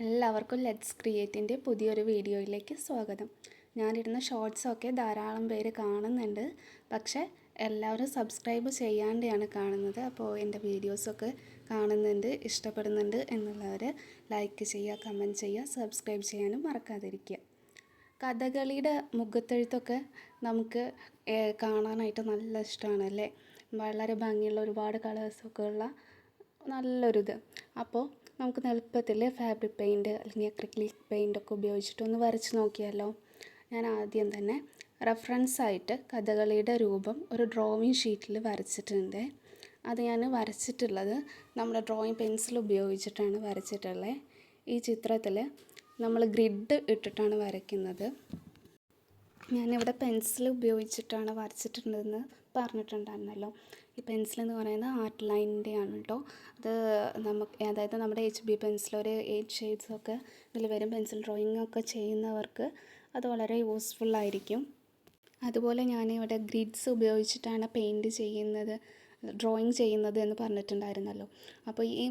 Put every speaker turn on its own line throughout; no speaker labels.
എല്ലാവർക്കും ലെറ്റ്സ് ക്രിയേറ്റിന്റെ പുതിയൊരു വീഡിയോയിലേക്ക് സ്വാഗതം. ഞാനിടുന്ന ഷോർട്സൊക്കെ ധാരാളം പേര് കാണുന്നുണ്ട്. പക്ഷേ എല്ലാവരും സബ്സ്ക്രൈബ് ചെയ്യാതെയാണ് കാണുന്നത്. അപ്പോൾ എന്റെ വീഡിയോസൊക്കെ കാണുന്നുണ്ട് ഇഷ്ടപ്പെടുന്നുണ്ട് എന്നുള്ളവർ ലൈക്ക് ചെയ്യുക കമന്റ് ചെയ്യുക സബ്സ്ക്രൈബ് ചെയ്യാനും മറക്കാതിരിക്കുക. കഥകളിയുടെ മുഖത്തെഴുത്തൊക്കെ നമുക്ക് കാണാനായിട്ട് നല്ല ഇഷ്ടമാണ് അല്ലേ? വളരെ ഭംഗിയുള്ള ഒരുപാട് കളേഴ്സൊക്കെ ഉള്ള നല്ലൊരിത്. അപ്പോൾ നമുക്ക് എളുപ്പത്തിൽ ഫാബ്രിക് പെയിന്റ് അല്ലെങ്കിൽ അക്രിലിക് പെയിന്റ് ഒക്കെ ഉപയോഗിച്ചിട്ടൊന്ന് വരച്ച് നോക്കിയാലോ. ഞാൻ ആദ്യം തന്നെ റെഫറൻസ് ആയിട്ട് കഥകളിയുടെ രൂപം ഒരു ഡ്രോയിങ് ഷീറ്റിൽ വരച്ചിട്ടുണ്ട്. അത് ഞാൻ വരച്ചിട്ടുള്ളത് നമ്മുടെ ഡ്രോയിങ് പെൻസിൽ ഉപയോഗിച്ചിട്ടാണ് വരച്ചിട്ടുള്ളത് ഈ ചിത്രത്തിൽ നമ്മൾ ഗ്രിഡ് ഇട്ടിട്ടാണ് വരയ്ക്കുന്നത്. ഞാനിവിടെ പെൻസിൽ ഉപയോഗിച്ചിട്ടാണ് വരച്ചിട്ടുണ്ടെന്ന് പറഞ്ഞിട്ടുണ്ടായിരുന്നല്ലോ. ഈ പെൻസിൽ എന്ന് പറയുന്നത് ആർട്ട് ലൈനിന്റെ ആണ് കേട്ടോ അത് നമുക്ക് അതായത് നമ്മുടെ എച്ച് ബി പെൻസിൽ ഒരു എയ്റ്റ് ഷെയ്ഡ്സൊക്കെ ഇതിൽ വരും. പെൻസിൽ ഡ്രോയിങ് ഒക്കെ ചെയ്യുന്നവർക്ക് അത് വളരെ യൂസ്ഫുള്ളായിരിക്കും അതുപോലെ ഞാനിവിടെ ഗ്രിഡ്സ് ഉപയോഗിച്ചിട്ടാണ് പെയിന്റ് ചെയ്യുന്നത്. ഡ്രോയിങ് ചെയ്യുന്നത് എന്ന് പറഞ്ഞിട്ടുണ്ടായിരുന്നല്ലോ. അപ്പോൾ ഈ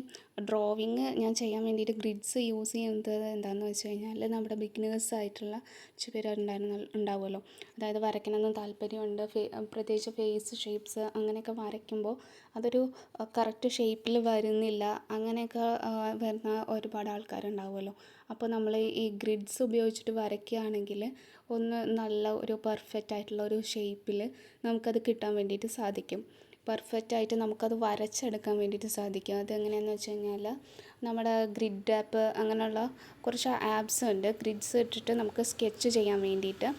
ഡ്രോയിങ് ഞാൻ ചെയ്യാൻ വേണ്ടിയിട്ട് ഗ്രിഡ്സ് യൂസ് ചെയ്യുന്നത് എന്താണെന്ന് വെച്ച് കഴിഞ്ഞാൽ നമ്മുടെ ബിഗിനേഴ്സ് ആയിട്ടുള്ള കുറച്ച് പേര് ഉണ്ടാവുമല്ലോ. അതായത് വരയ്ക്കണമെന്ന് താല്പര്യമുണ്ട് പ്രത്യേകിച്ച് ഫേസ് ഷേപ്സ് അങ്ങനെയൊക്കെ വരയ്ക്കുമ്പോൾ അതൊരു കറക്റ്റ് ഷേപ്പിൽ വരുന്നില്ല. അങ്ങനെയൊക്കെ വരുന്ന ഒരുപാട് ആൾക്കാരുണ്ടാവുമല്ലോ. അപ്പോൾ നമ്മൾ ഈ ഗ്രിഡ്സ് ഉപയോഗിച്ചിട്ട് വരയ്ക്കുകയാണെങ്കിൽ ഒന്ന് നല്ല ഒരു പെർഫെക്റ്റ് ആയിട്ടുള്ള ഒരു ഷേപ്പിൽ നമുക്കത് കിട്ടാൻ വേണ്ടിയിട്ട് സാധിക്കും. പെർഫെക്റ്റ് ആയിട്ട് നമുക്കത് വരച്ചെടുക്കാൻ വേണ്ടിയിട്ട് സാധിക്കും. അതെങ്ങനെയാണെന്ന് വെച്ച് കഴിഞ്ഞാൽ നമ്മുടെ ഗ്രിഡ് ആപ്പ് അങ്ങനെയുള്ള കുറച്ച് ആപ്സ് ഉണ്ട്. ഗ്രിഡ്സ് ഇട്ടിട്ട് നമുക്ക് സ്കെച്ച് ചെയ്യാൻ വേണ്ടിയിട്ട്.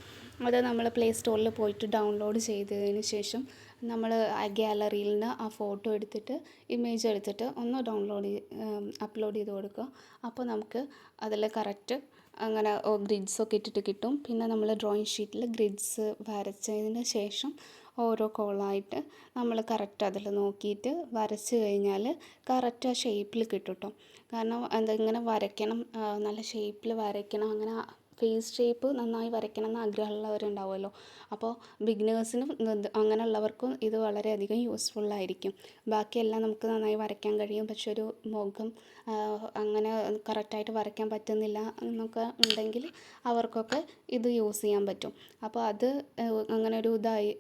അത് നമ്മൾ പ്ലേ സ്റ്റോറിൽ പോയിട്ട് ഡൗൺലോഡ് ചെയ്തതിന് ശേഷം നമ്മൾ ഗാലറിയിൽ നിന്ന് ആ ഫോട്ടോ എടുത്തിട്ട് ഇമേജ് എടുത്തിട്ട് ഒന്ന് ഡൗൺലോഡ് അപ്ലോഡ് ചെയ്ത് കൊടുക്കുക. അപ്പോൾ നമുക്ക് അതിൽ കറക്റ്റ് അങ്ങനെ ഗ്രിഡ്സ് ഒക്കെ ഇട്ടിട്ട് കിട്ടും. പിന്നെ നമ്മൾ ഡ്രോയിങ് ഷീറ്റിൽ ഗ്രിഡ്സ് വരച്ചതിന് ശേഷം ഓരോ കോളായിട്ട് നമ്മൾ കറക്റ്റ് അതിൽ നോക്കിയിട്ട് വരച്ച് കഴിഞ്ഞാൽ കറക്റ്റ് ആ ഷേപ്പിൽ കിട്ടും കേട്ടോ. കാരണം എന്താ ഇങ്ങനെ വരയ്ക്കണം നല്ല ഷേപ്പിൽ വരയ്ക്കണം അങ്ങനെ ഫേസ് ഷേപ്പ് നന്നായി വരയ്ക്കണം എന്ന് ആഗ്രഹമുള്ളവരുണ്ടാവുമല്ലോ. അപ്പോൾ ബിഗിനേഴ്സിനും അങ്ങനെയുള്ളവർക്കും ഇത് വളരെയധികം യൂസ്ഫുൾ ആയിരിക്കും. ബാക്കിയെല്ലാം നമുക്ക് നന്നായി വരയ്ക്കാൻ കഴിയും. പക്ഷെ ഒരു മുഖം അങ്ങനെ കറക്റ്റായിട്ട് വരയ്ക്കാൻ പറ്റുന്നില്ല എന്നൊക്കെ ഉണ്ടെങ്കിൽ അവർക്കൊക്കെ ഇത് യൂസ് ചെയ്യാൻ പറ്റും. അപ്പോൾ അത് അങ്ങനെ ഒരു ഇതായി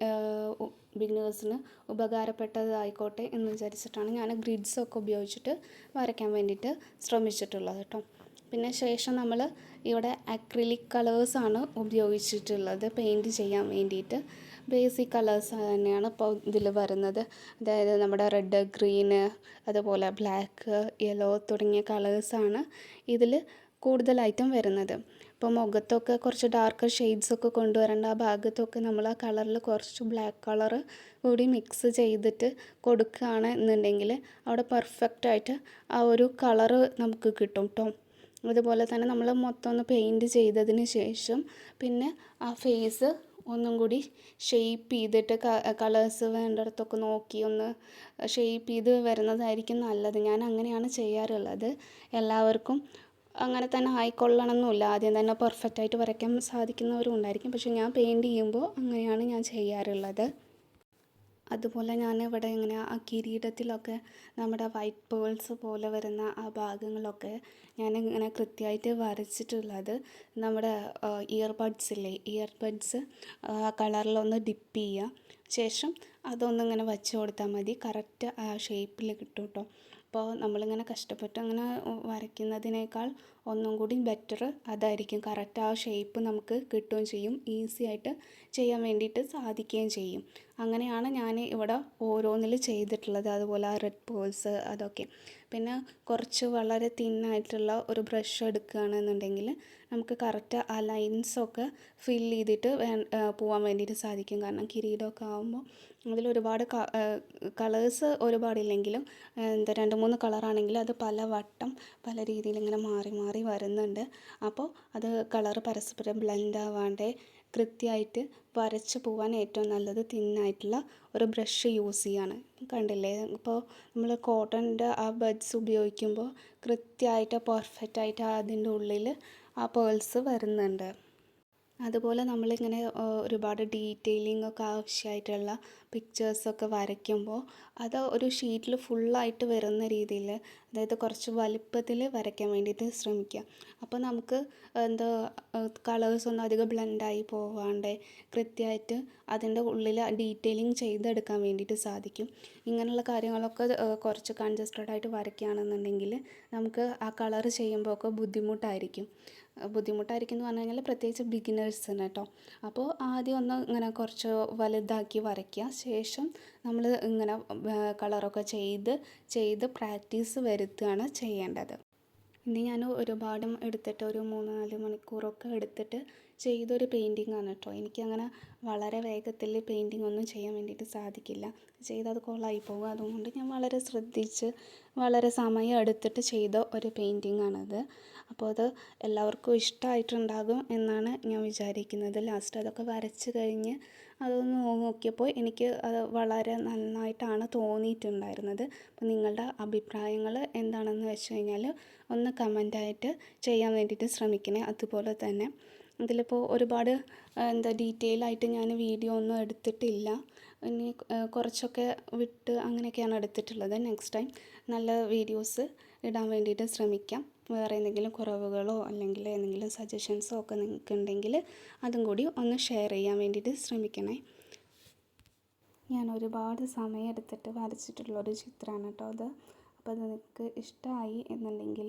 ബിഗിനേഴ്സിന് ഉപകാരപ്പെട്ടതായിക്കോട്ടെ എന്ന് വിചാരിച്ചിട്ടാണ് ഞാൻ ഗ്രിഡ്സ് ഒക്കെ ഉപയോഗിച്ചിട്ട് വരയ്ക്കാൻ വേണ്ടിയിട്ട് ശ്രമിച്ചിട്ടുള്ളത് കേട്ടോ. പിന്നെ ശേഷം നമ്മൾ ഇവിടെ അക്രിലിക് കളേഴ്സാണ് ഉപയോഗിച്ചിട്ടുള്ളത് പെയിന്റ് ചെയ്യാൻ വേണ്ടിയിട്ട്. ബേസിക് കളേഴ്സ് തന്നെയാണ് ഇപ്പോൾ ഇതിൽ വരുന്നത്. അതായത് നമ്മുടെ റെഡ് ഗ്രീന് അതുപോലെ ബ്ലാക്ക് യെല്ലോ തുടങ്ങിയ കളേഴ്സാണ് ഇതിൽ കൂടുതലായിട്ടും വരുന്നത്. ഇപ്പോൾ മുഖത്തൊക്കെ കുറച്ച് ഡാർക്ക് ഷെയ്ഡ്സ് ഒക്കെ കൊണ്ടുവരേണ്ട ആ ഭാഗത്തൊക്കെ നമ്മൾ ആ കളറിൽ കുറച്ച് ബ്ലാക്ക് കളർ കൂടി മിക്സ് ചെയ്തിട്ട് കൊടുക്കുകയാണ് എന്നുണ്ടെങ്കിൽ അവിടെ പെർഫെക്റ്റായിട്ട് ആ ഒരു കളറ് നമുക്ക് കിട്ടും കേട്ടോ അതുപോലെ തന്നെ നമ്മൾ മൊത്തം ഒന്ന് പെയിന്റ് ചെയ്തതിന് ശേഷം പിന്നെ ആ ഫേസ് ഒന്നും കൂടി ഷെയ്പ്പ് ചെയ്തിട്ട് കളേഴ്സ് വേണ്ടിടത്തൊക്കെ നോക്കി ഒന്ന് ഷെയ്പ്പ് ചെയ്ത് വരുന്നതായിരിക്കും നല്ലത്. ഞാൻ അങ്ങനെയാണ് ചെയ്യാറുള്ളത്. എല്ലാവർക്കും അങ്ങനെ തന്നെ ആയിക്കൊള്ളണമെന്നില്ല ആദ്യം തന്നെ പെർഫെക്റ്റായിട്ട് വരയ്ക്കാൻ സാധിക്കുന്നവരും ഉണ്ടായിരിക്കും. പക്ഷേ ഞാൻ പെയിന്റ് ചെയ്യുമ്പോൾ അങ്ങനെയാണ് ഞാൻ ചെയ്യാറുള്ളത്. അതുപോലെ ഞാൻ ഇവിടെ ഇങ്ങനെ ആ കിരീടത്തിലൊക്കെ നമ്മുടെ വൈറ്റ് പേൾസ് പോലെ വരുന്ന ആ ഭാഗങ്ങളൊക്കെ ഞാൻ ഇങ്ങനെ കൃത്യമായിട്ട് വരച്ചിട്ടുള്ളത് നമ്മുടെ ഇയർ ഇയർബഡ്സ് ഇയർ കളറിലൊന്ന് ഡിപ്പ് ചെയ്യുക. ശേഷം അതൊന്നിങ്ങനെ വെച്ച് കൊടുത്താൽ മതി. കറക്റ്റ് ആ ഷേപ്പിൽ കിട്ടും കേട്ടോ അപ്പോൾ നമ്മളിങ്ങനെ കഷ്ടപ്പെട്ട് അങ്ങനെ വരയ്ക്കുന്നതിനേക്കാൾ ഒന്നും കൂടി ബെറ്റർ അതായിരിക്കും. കറക്റ്റ് ആ ഷേപ്പ് നമുക്ക് കിട്ടുകയും ചെയ്യും. ഈസി ആയിട്ട് ചെയ്യാൻ വേണ്ടിയിട്ട് സാധിക്കുകയും ചെയ്യും. അങ്ങനെയാണ് ഞാൻ ഇവിടെ ഓരോന്നിൽ ചെയ്തിട്ടുള്ളത്. അതുപോലെ ആ റെഡ് പോൾസ് അതൊക്കെ. പിന്നെ കുറച്ച് വളരെ തിന്നായിട്ടുള്ള ഒരു ബ്രഷ് എടുക്കുകയാണെന്നുണ്ടെങ്കിൽ നമുക്ക് കറക്റ്റ് ആ ലൈൻസൊക്കെ ഫിൽ ചെയ്തിട്ട് വേ പോകാൻ വേണ്ടിയിട്ട് സാധിക്കും. കാരണം കിരീടമൊക്കെ ആകുമ്പോൾ അതിൽ ഒരുപാട് കളേഴ്സ് ഒരുപാടില്ലെങ്കിലും എന്താ രണ്ട് മൂന്ന് കളറാണെങ്കിൽ അത് പല വട്ടം പല രീതിയിൽ ഇങ്ങനെ മാറി മാറി വരുന്നുണ്ട്. അപ്പോൾ അത് കളർ പരസ്പരം ബ്ലെൻഡ് ആവാണ്ട് കൃത്യമായിട്ട് വരച്ച് പോകാൻ ഏറ്റവും നല്ലത് തിന്നായിട്ടുള്ള ഒരു ബ്രഷ് യൂസ് ചെയ്യാണ്. കണ്ടില്ലേ? ഇപ്പോൾ നമ്മൾ കോട്ടണിന്റെ ആ ബഡ്സ് ഉപയോഗിക്കുമ്പോൾ കൃത്യമായിട്ട് പെർഫെക്റ്റായിട്ട് അതിന്റെ ഉള്ളിൽ ആ പേൾസ് വരുന്നുണ്ട്. അതുപോലെ നമ്മളിങ്ങനെ ഒരുപാട് ഡീറ്റെയിലിംഗ് ഒക്കെ ആവശ്യമായിട്ടുള്ള പിക്ചേഴ്സൊക്കെ വരയ്ക്കുമ്പോൾ അത് ഒരു ഷീറ്റിൽ ഫുള്ളായിട്ട് വരുന്ന രീതിയിൽ അതായത് കുറച്ച് വലിപ്പത്തിൽ വരയ്ക്കാൻ വേണ്ടിയിട്ട് ശ്രമിക്കുക. അപ്പോൾ നമുക്ക് എന്താ കളേഴ്സ് ഒന്നും അധികം ബ്ലെൻഡായി പോവാണ്ട് കൃത്യമായിട്ട് അതിന്റെ ഉള്ളിൽ ഡീറ്റെയിലിംഗ് ചെയ്തെടുക്കാൻ വേണ്ടിയിട്ട് സാധിക്കും. ഇങ്ങനെയുള്ള കാര്യങ്ങളൊക്കെ കുറച്ച് കൺജസ്റ്റഡ് ആയിട്ട് വരയ്ക്കുകയാണെന്നുണ്ടെങ്കിൽ നമുക്ക് ആ കളർ ചെയ്യുമ്പോൾ ഒക്കെ ബുദ്ധിമുട്ടായിരിക്കും. ബുദ്ധിമുട്ടായിരിക്കും എന്ന് പറഞ്ഞു കഴിഞ്ഞാൽ പ്രത്യേകിച്ച് ബിഗിനേഴ്സിന് കേട്ടോ. അപ്പോൾ ആദ്യം ഒന്ന് ഇങ്ങനെ കുറച്ച് വലുതാക്കി വരയ്ക്കുക. ശേഷം നമ്മൾ ഇങ്ങനെ കളറൊക്കെ ചെയ്ത് ചെയ്ത് പ്രാക്ടീസ് വരുത്തുകയാണ് ചെയ്യേണ്ടത്. ഇനി ഞാൻ ഒരുപാട് എടുത്തിട്ട് ഒരു മൂന്ന് നാല് മണിക്കൂറൊക്കെ എടുത്തിട്ട് ചെയ്തൊരു പെയിന്റിംഗ് ആണ് കേട്ടോ. എനിക്കങ്ങനെ വളരെ വേഗത്തിൽ പെയിന്റിംഗ് ഒന്നും ചെയ്യാൻ വേണ്ടിയിട്ട് സാധിക്കില്ല. ചെയ്തത് കൊള്ളായി പോകും. അതുകൊണ്ട് ഞാൻ വളരെ ശ്രദ്ധിച്ച് വളരെ സമയം എടുത്തിട്ട് ചെയ്ത ഒരു പെയിന്റിംഗ് ആണത്. അപ്പോൾ അത് എല്ലാവർക്കും ഇഷ്ടമായിട്ടുണ്ടാകും എന്നാണ് ഞാൻ വിചാരിക്കുന്നത്. ലാസ്റ്റ് അതൊക്കെ വരച്ച് കഴിഞ്ഞ് അതൊന്ന് നോക്കിയപ്പോൾ എനിക്ക് അത് വളരെ നന്നായിട്ടാണ് തോന്നിയിട്ടുണ്ടായിരുന്നത്. അപ്പോൾ നിങ്ങളുടെ അഭിപ്രായങ്ങൾ എന്താണെന്ന് വെച്ച് കഴിഞ്ഞാൽ ഒന്ന് കമന്റായിട്ട് ചെയ്യാൻ വേണ്ടിയിട്ട് ശ്രമിക്കണേ. അതുപോലെ തന്നെ ഇതിലിപ്പോൾ ഒരുപാട് എന്താ ഡീറ്റെയിൽ ആയിട്ട് ഞാൻ വീഡിയോ ഒന്നും എടുത്തിട്ടില്ല. ഇനി കുറച്ചൊക്കെ വിട്ട് അങ്ങനെയൊക്കെയാണ് എടുത്തിട്ടുള്ളത്. നെക്സ്റ്റ് ടൈം നല്ല വീഡിയോസ് ഇടാൻ വേണ്ടിയിട്ട് ശ്രമിക്കാം. വേറെ എന്തെങ്കിലും കുറവുകളോ അല്ലെങ്കിൽ എന്തെങ്കിലും സജഷൻസോ ഒക്കെ നിങ്ങൾക്ക് ഉണ്ടെങ്കിൽ അതും കൂടി ഒന്ന് ഷെയർ ചെയ്യാൻ വേണ്ടിയിട്ട് ശ്രമിക്കണേ. ഞാൻ ഒരുപാട് സമയം എടുത്തിട്ട് വരച്ചിട്ടുള്ളൊരു ചിത്രമാണ് കേട്ടോ അത്. അപ്പോൾ അത് നിങ്ങൾക്ക് ഇഷ്ടമായി എന്നുണ്ടെങ്കിൽ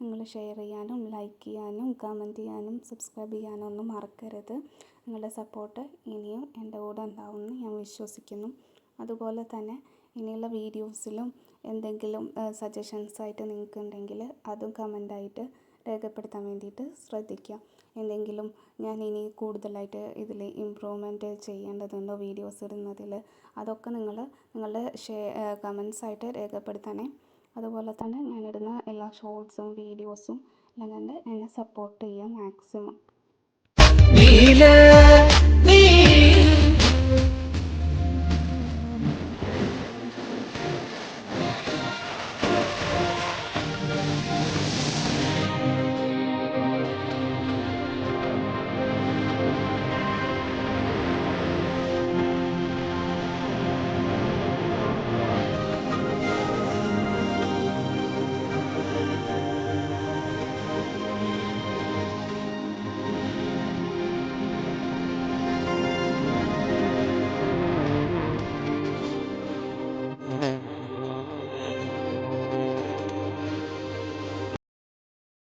നിങ്ങൾ ഷെയർ ചെയ്യാനും ലൈക്ക് ചെയ്യാനും കമന്റ് ചെയ്യാനും സബ്സ്ക്രൈബ് ചെയ്യാനും ഒന്നും മറക്കരുത്. നിങ്ങളുടെ സപ്പോർട്ട് ഇനിയും എന്റെ കൂടെ ഉണ്ടാവുമെന്ന് ഞാൻ വിശ്വസിക്കുന്നു. അതുപോലെ തന്നെ ഇനിയുള്ള വീഡിയോസിലും എന്തെങ്കിലും സജഷൻസ് ആയിട്ട് നിങ്ങൾക്ക് ഉണ്ടെങ്കിൽ അതും കമന്റായിട്ട് രേഖപ്പെടുത്താൻ വേണ്ടിയിട്ട് ശ്രദ്ധിക്കുക. എന്തെങ്കിലും ഞാൻ ഇനി കൂടുതലായിട്ട് ഇതിൽ ഇമ്പ്രൂവ്മെന്റ് ചെയ്യേണ്ടതുണ്ടോ വീഡിയോസ് ഇടുന്നതിൽ അതൊക്കെ നിങ്ങൾ നിങ്ങളുടെ ഷേ കമൻസ് ആയിട്ട് രേഖപ്പെടുത്തണേ. അതുപോലെ തന്നെ ഞാനിടുന്ന എല്ലാ ഷോർട്സും വീഡിയോസും എല്ലാം കണ്ട് എന്നെ സപ്പോർട്ട് ചെയ്യുക മാക്സിമം